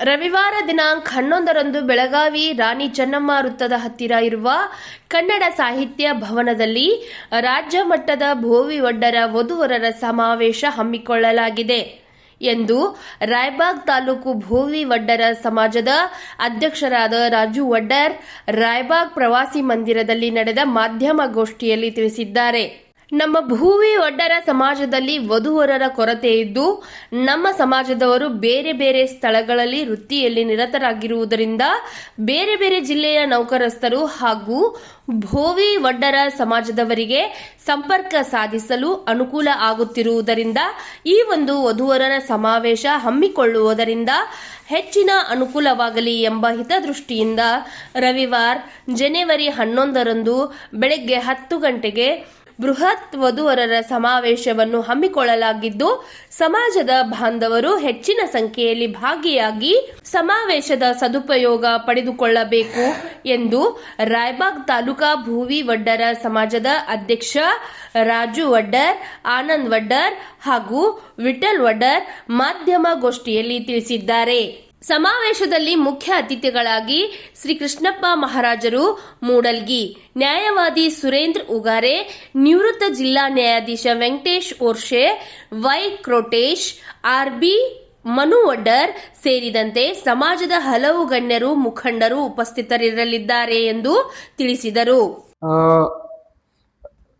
ರವಿವಾರ ದಿನಾಂಕ ಹನ್ನೊಂದರಂದು ಬೆಳಗಾವಿ ರಾಣಿ ಚೆನ್ನಮ್ಮ ವೃತ್ತದ ಹತ್ತಿರ ಇರುವ ಕನ್ನಡ ಸಾಹಿತ್ಯ ಭವನದಲ್ಲಿ ರಾಜ್ಯ ಮಟ್ಟದ ಭೋವಿ ಒಡ್ಡರ ವಧುವರರ ಸಮಾವೇಶ ಹಮ್ಮಿಕೊಳ್ಳಲಾಗಿದೆ ಎಂದು ರಾಯಬಾಗ್ ತಾಲೂಕು ಭೋವಿ ವಡ್ಡರ ಸಮಾಜದ ಅಧ್ಯಕ್ಷರಾದ ರಾಜು ವಡ್ಡರ್ ರಾಯಬಾಗ್ ಪ್ರವಾಸಿ ಮಂದಿರದಲ್ಲಿ ನಡೆದ ಮಾಧ್ಯಮ ಗೋಷ್ಠಿಯಲ್ಲಿ ತಿಳಿಸಿದ್ದಾರೆ. ನಮ್ಮ ಭೂವಿ ಒಡ್ಡರ ಸಮಾಜದಲ್ಲಿ ವಧುವರರ ಕೊರತೆ ಇದ್ದು, ನಮ್ಮ ಸಮಾಜದವರು ಬೇರೆ ಬೇರೆ ಸ್ಥಳಗಳಲ್ಲಿ ವೃತ್ತಿಯಲ್ಲಿ ನಿರತರಾಗಿರುವುದರಿಂದ ಬೇರೆ ಬೇರೆ ಜಿಲ್ಲೆಯ ನೌಕರಸ್ಥರು ಹಾಗೂ ಭೂವಿ ಒಡ್ಡರ ಸಮಾಜದವರಿಗೆ ಸಂಪರ್ಕ ಸಾಧಿಸಲು ಅನುಕೂಲ ಆಗುತ್ತಿರುವುದರಿಂದ ಈ ಒಂದು ವಧುವರರ ಸಮಾವೇಶ ಹಮ್ಮಿಕೊಳ್ಳುವುದರಿಂದ ಹೆಚ್ಚಿನ ಅನುಕೂಲವಾಗಲಿ ಎಂಬ ಹಿತದೃಷ್ಟಿಯಿಂದ ರವಿವಾರ, ಜನವರಿ ಹನ್ನೊಂದರಂದು ಬೆಳಗ್ಗೆ ಹತ್ತು ಗಂಟೆಗೆ ಬೃಹತ್ ವಧುವರರ ಸಮಾವೇಶವನ್ನು ಹಮ್ಮಿಕೊಳ್ಳಲಾಗಿದ್ದು, ಸಮಾಜದ ಬಾಂಧವರು ಹೆಚ್ಚಿನ ಸಂಖ್ಯೆಯಲ್ಲಿ ಭಾಗಿಯಾಗಿ ಸಮಾವೇಶದ ಸದುಪಯೋಗ ಪಡೆದುಕೊಳ್ಳಬೇಕು ಎಂದು ರಾಯಬಾಗ್ ತಾಲೂಕಾ ಭೂವಿ ವಡ್ಡರ ಸಮಾಜದ ಅಧ್ಯಕ್ಷ ರಾಜು ವಡ್ಡರ್, ಆನಂದ್ ವಡ್ಡರ್ ಹಾಗೂ ವಿಠಲ್ ವಡ್ಡರ್ ಮಾಧ್ಯಮ ಗೋಷ್ಠಿಯಲ್ಲಿ ತಿಳಿಸಿದ್ದಾರೆ. ಸಮಾವೇಶದಲ್ಲಿ ಮುಖ್ಯ ಅತಿಥಿಗಳಾಗಿ ಶ್ರೀ ಕೃಷ್ಣಪ್ಪ ಮಹಾರಾಜರು, ಮೂಡಲ್ಗಿ ನ್ಯಾಯವಾದಿ ಸುರೇಂದ್ರ ಉಗಾರೆ, ನಿವೃತ್ತ ಜಿಲ್ಲಾ ನ್ಯಾಯಾಧೀಶ Venkatesh Orshe, Y Krotesh R B Manu Oddar ಸೇರಿದಂತೆ ಸಮಾಜದ ಹಲವು ಗಣ್ಯರು, ಮುಖಂಡರು ಉಪಸ್ಥಿತರಿರಲಿದ್ದಾರೆ ಎಂದು ತಿಳಿಸಿದರು.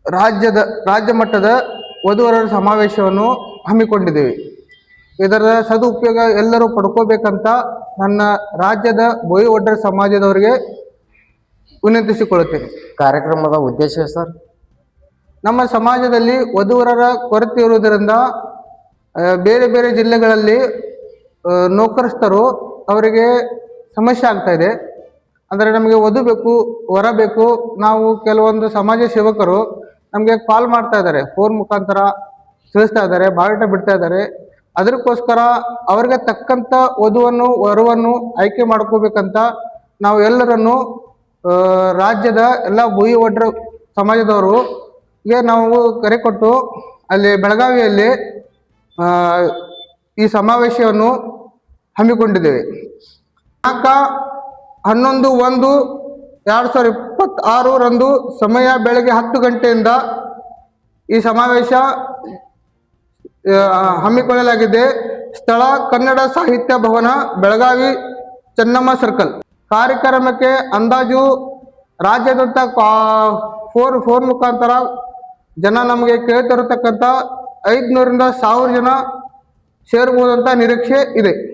ರಾಜ್ಯದ, ರಾಜ್ಯ ಮಟ್ಟದ ವಧುವರರ ಸಮಾವೇಶವನ್ನು ಹಮ್ಮಿಕೊಂಡಿದ್ದೇವೆ. ಇದರ ಸದುಪಯೋಗ ಎಲ್ಲರೂ ಪಡ್ಕೋಬೇಕಂತ ನನ್ನ ರಾಜ್ಯದ ಬೋಯಿ ಒಡ್ಡರ ಸಮಾಜದವರಿಗೆ ವಿನಂತಿಸಿಕೊಳ್ಳುತ್ತೇನೆ. ಕಾರ್ಯಕ್ರಮದ ಉದ್ದೇಶ ಸರ್? ನಮ್ಮ ಸಮಾಜದಲ್ಲಿ ವಧುವರರ ಕೊರತೆ ಇರುವುದರಿಂದ ಬೇರೆ ಬೇರೆ ಜಿಲ್ಲೆಗಳಲ್ಲಿ ನೌಕರಸ್ಥರು ಅವರಿಗೆ ಸಮಸ್ಯೆ ಆಗ್ತಾ ಇದೆ. ಅಂದರೆ ನಮಗೆ ವಧು ಬೇಕು ವರ ಬೇಕು. ನಾವು ಕೆಲವೊಂದು ಸಮಾಜ ಸೇವಕರು ನಮಗೆ ಕಾಲ್ ಮಾಡ್ತಾ ಇದ್ದಾರೆ. ಫೋನ್ ಮುಖಾಂತರ ತಿಳಿಸ್ತಾ ಇದ್ದಾರೆ ಬಾಳಿಟ ಬಿಡ್ತಾ ಇದ್ದಾರೆ. ಅದಕ್ಕೋಸ್ಕರ ಅವ್ರಿಗೆ ತಕ್ಕಂಥ ವಧುವನ್ನು, ವರವನ್ನು ಆಯ್ಕೆ ಮಾಡ್ಕೋಬೇಕಂತ ನಾವು ಎಲ್ಲರನ್ನು ರಾಜ್ಯದ ಎಲ್ಲ ಭೂಯಿ ಒಡ್ರ ಸಮಾಜದವರು ಗೆ ನಾವು ಕರೆ ಕೊಟ್ಟು ಅಲ್ಲಿ ಬೆಳಗಾವಿಯಲ್ಲಿ ಈ ಸಮಾವೇಶವನ್ನು ಹಮ್ಮಿಕೊಂಡಿದ್ದೇವೆ. ದಿನಾಂಕ ಹನ್ನೊಂದು ಒಂದು ಎರಡು ಸಾವಿರದ ಇಪ್ಪತ್ತಾರರಂದು ಸಮಯ ಬೆಳಗ್ಗೆ ಹತ್ತು ಗಂಟೆಯಿಂದ ಈ ಸಮಾವೇಶ ಹಮ್ಮಿಕೊಳ್ಳಲಾಗಿದೆ. ಸ್ಥಳ ಕನ್ನಡ ಸಾಹಿತ್ಯ ಭವನ, ಬೆಳಗಾವಿ, ಚೆನ್ನಮ್ಮ ಸರ್ಕಲ್. ಕಾರ್ಯಕ್ರಮಕ್ಕೆ ಅಂದಾಜು ರಾಜ್ಯಾದ್ಯಂತ ಕಾ- ಫೋನ್ ಫೋನ್ ಮುಖಾಂತರ ಜನ ನಮಗೆ ಕೇಳ್ತಿರತಕ್ಕಂಥ ಐದುನೂರಿಂದ ಸಾವಿರ ಜನ ಸೇರ್ಬೋದಂತ ನಿರೀಕ್ಷೆ ಇದೆ.